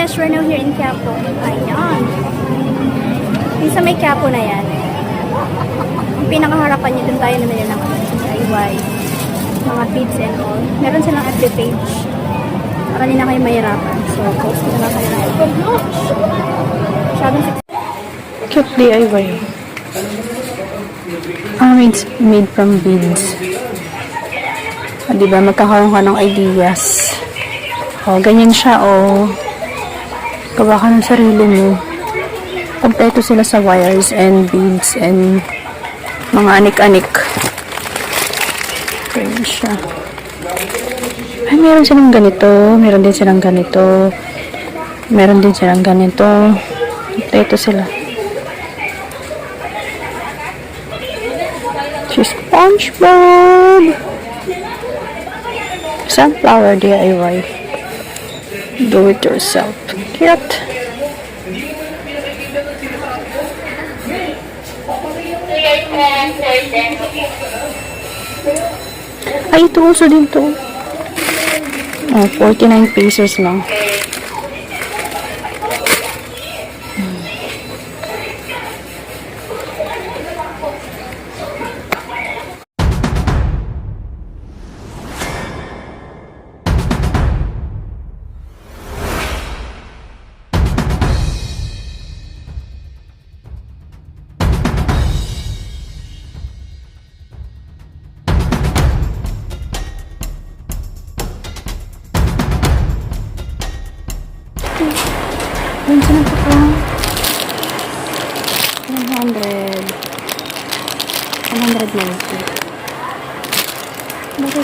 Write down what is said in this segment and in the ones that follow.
besh, we're now here in Quiapo. Ayan. Yung sa may Quiapo na yan. Yung pinakaharapan niyo, dun tayo namili ng DIY. Mga feeds and all. Meron silang FB page. Para hindi na kayo mahirapan. So, post na lang kayo page. Masyadong Cute DIY. Ah, made, made from beads. Ah, diba, magkakaroon ka ng ideas. Oh, ganyan siya, oh. Gawa ka ng sarili mo. Kompleto sila sa wires and beads and mga anik-anik. Ganyan siya. Ay, meron silang ganito. Meron din silang ganito. Meron din silang ganito. Kompleto sila. Si SpongeBob! Sunflower DIY. Do it yourself. Cute! Ay, ito uso din to. Oh, 49 pesos lang.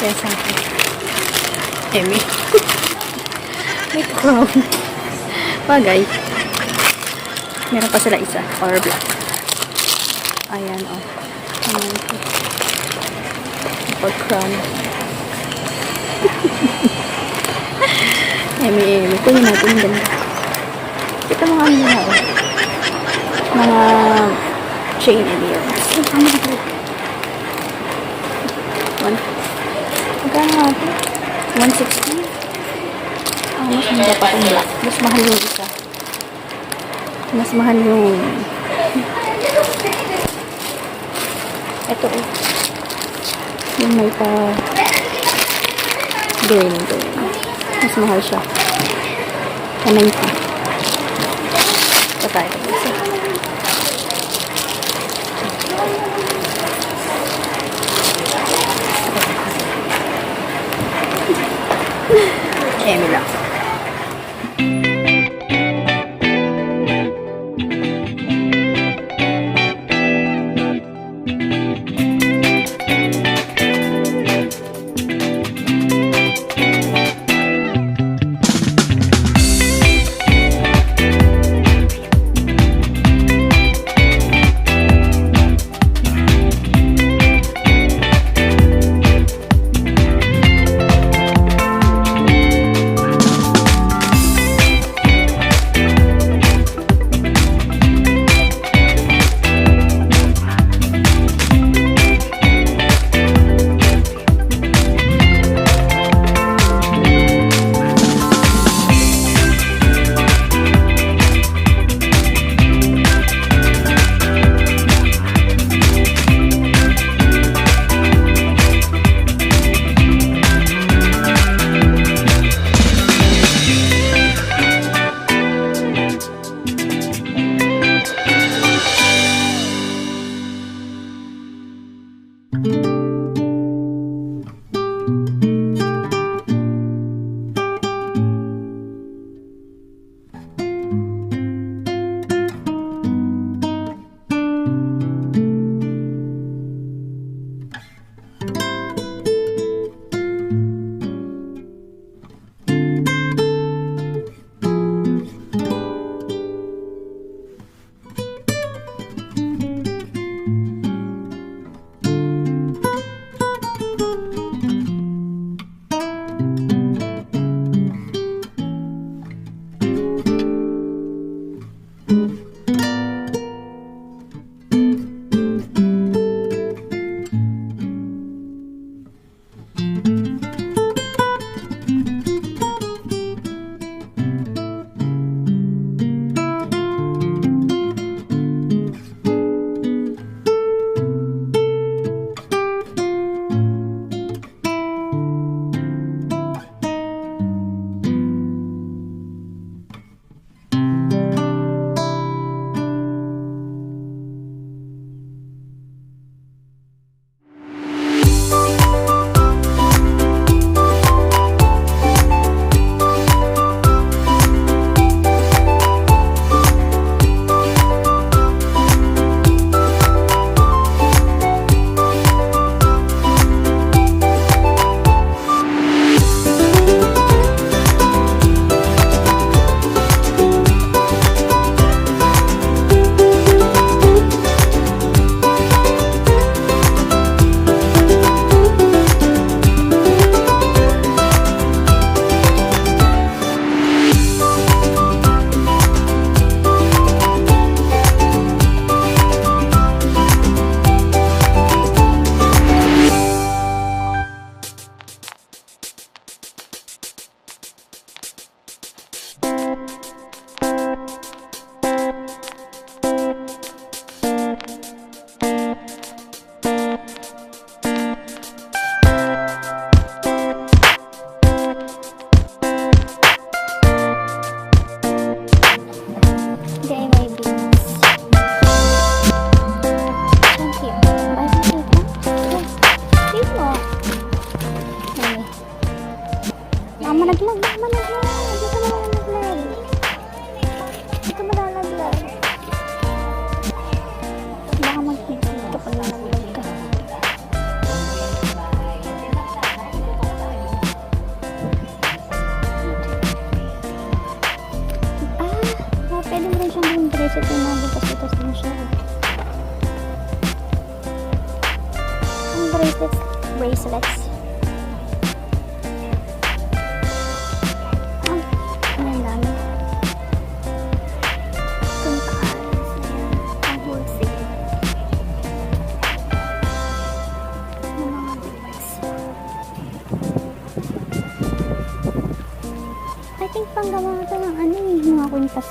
Kaya sa akin? Emi. May crown. Bagay. Meron pa sila isa. Or black. Ayan, oh. Ayan. Or crown. Emi, Emi. Kunin natin yung ganda. Ito mga ano oh. Mga chain and earrings. Ay, ano ba ito? One. Magkano nga ito? 160? Ah, mas mura pa itong black. Mas mahal yung isa. Mas mahal yung... Ito, oh. Yung may pa... Green. Mas mahal siya. 190. Ito tayo.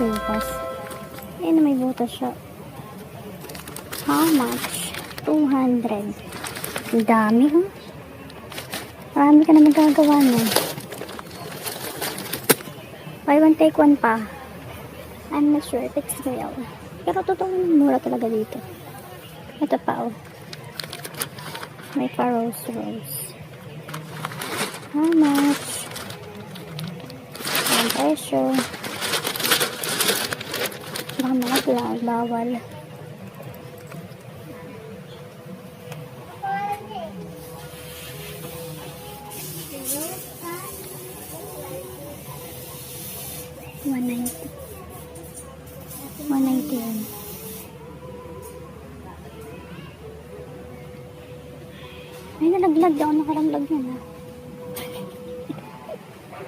Kwintas-kwintas. Ayan na may butas siya. How much? 200. Ang dami, ha? Marami ka na magagawa nun. Buy one, take one pa. I'm not sure if it's real. Pero totoo mura talaga dito. Ito pa, oh. May pa rose rose. How much? Ang presyo. Baka mga vlog, bawal. One ninety. One ninety yun. Ay, nalaglag. Di ako nakalaglag yan, ha.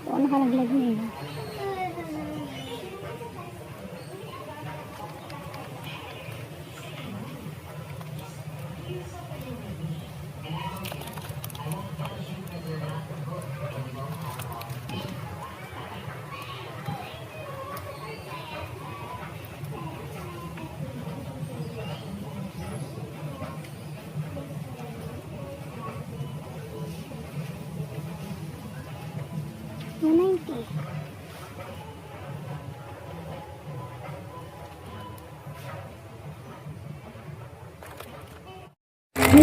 Di ako nakalaglag na yun. One May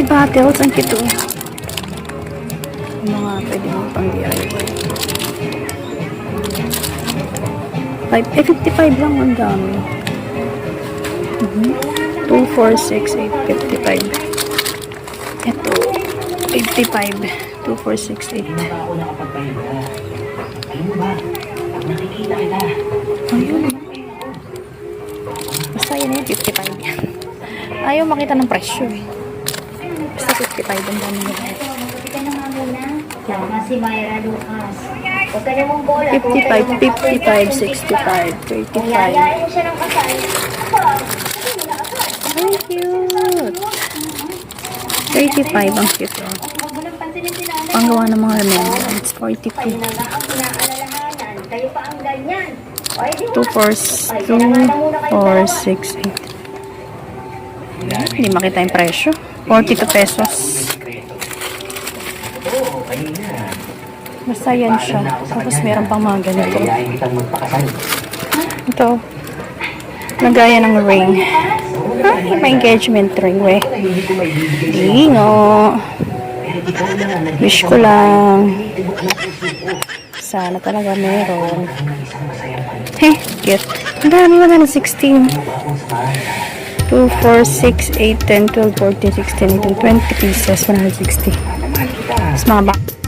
bottles. Ang. Yung mga pwede mong pang DIY. Five, eh, 55 lang ang dami. Mhm. 2, 4, 6, 8, 55. Ito, 55. 2, 4, 6, 8. Mo ba, nakikita kita, Ayun. Basta yun eh, 55 yan. Ayaw makita ng presyo eh. Basta 55 ang dami nila. Huwag ka naman muna. Tama si Myra Lucas. Huwag ka namang bola. 55, 55, 65, 35. Yayain siya ng kasal. Ang cute! 35 ang cute Panggawa ng mga remembrance. 42. Kayo na nga ang pinaalalahanan. Kayo pa ang ganyan. O, edi 2, 4, 2, 4, 6, 8. Hindi makita yung presyo. 42 pesos. Basta yan siya. Tapos meron pang mga ganito. Ito. Nagaya ng ring. Ay, may engagement ring, we. Sa Dingo. Wish ko lang. Sana talaga meron. Hey, cute. Ang dami, 116. Ba akong samahan? 2, 4, 6, 8, 10, 12, 14, 16, 18, 20 pieces, 160. Mahal kita. Tapos mga box.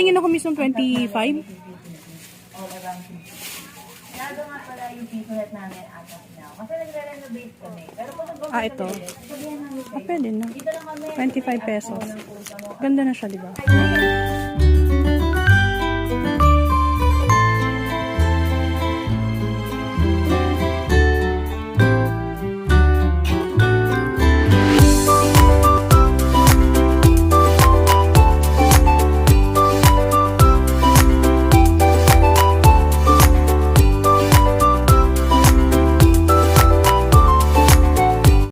Patingin ako mismo 25. all around Cebu. Nado nga pala yung pisolet namin as of now. Kasi nagre-renovate kami. Pero kung nag Ah, ito. Ah, pwede na. dito lang kami. 25 pesos. Ganda na siya, di ba?